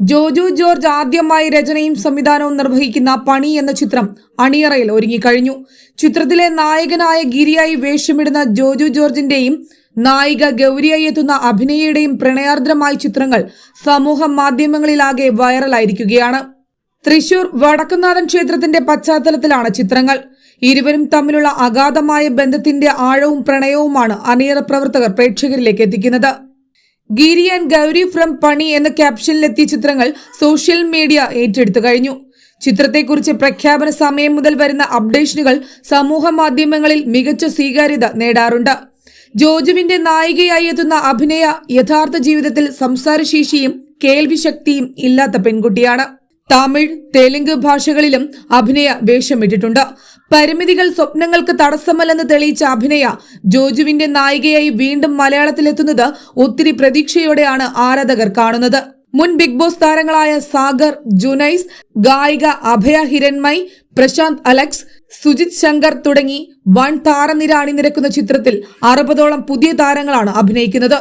Joju George ആദ്യമായി രചനയും സംവിധാനവും നിർവഹിക്കുന്ന പണി എന്ന ചിത്രം അണിയറയിൽ ഒരുങ്ങിക്കഴിഞ്ഞു. ചിത്രത്തിലെ നായകനായ ഗിരിയായി വേഷമിടുന്ന ജോജു ജോർജിന്റെയും നായിക ഗൗരിയായി എത്തുന്ന അഭിനയയുടെയും പ്രണയാർദ്രമായ ചിത്രങ്ങൾ സമൂഹ മാധ്യമങ്ങളിലാകെ വൈറലായിരിക്കുകയാണ്. തൃശൂർ വടക്കുന്നാഥൻ ക്ഷേത്രത്തിന്റെ പശ്ചാത്തലത്തിലാണ് ചിത്രങ്ങൾ. ഇരുവരും തമ്മിലുള്ള അഗാധമായ ബന്ധത്തിന്റെ ആഴവും പ്രണയവുമാണ് അണിയറ പ്രവർത്തകർ പ്രേക്ഷകരിലേക്ക് എത്തിക്കുന്നത്. ഗിരി ആൻഡ് ഗൗരി ഫ്രം പണി എന്ന ക്യാപ്ഷനിലെത്തിയ ചിത്രങ്ങൾ സോഷ്യൽ മീഡിയ ഏറ്റെടുത്തു കഴിഞ്ഞു. ചിത്രത്തെക്കുറിച്ച് പ്രഖ്യാപന സമയം മുതൽ വരുന്ന അപ്ഡേഷനുകൾ സമൂഹ മാധ്യമങ്ങളിൽ മികച്ച സ്വീകാര്യത നേടാറുണ്ട്. ജോജുവിന്റെ നായികയായി എത്തുന്ന അഭിനയ യഥാർത്ഥ ജീവിതത്തിൽ സംസാരശേഷിയും കേൾവിശക്തിയും ഇല്ലാത്ത പെൺകുട്ടിയാണ്. തമിഴ് തെലുങ്ക് ഭാഷകളിലും അഭിനയ വേഷമിട്ടിട്ടുണ്ട്. പരിമിതികൾ സ്വപ്നങ്ങൾക്ക് തടസ്സമല്ലെന്ന് തെളിയിച്ച അഭിനയ ജോജുവിന്റെ നായികയായി വീണ്ടും മലയാളത്തിലെത്തുന്നത് ഒത്തിരി പ്രതീക്ഷയോടെയാണ് ആരാധകർ കാണുന്നത്. മുൻ ബിഗ് ബോസ് താരങ്ങളായ സാഗർ ജുനൈസ് ഗായിക അഭയ ഹിരൺമൈ പ്രശാന്ത് അലക്സ് സുജിത് ശങ്കർ തുടങ്ങി വൺ താരനിര അണിനിരക്കുന്ന ചിത്രത്തിൽ അറുപതോളം പുതിയ താരങ്ങളാണ് അഭിനയിക്കുന്നത്.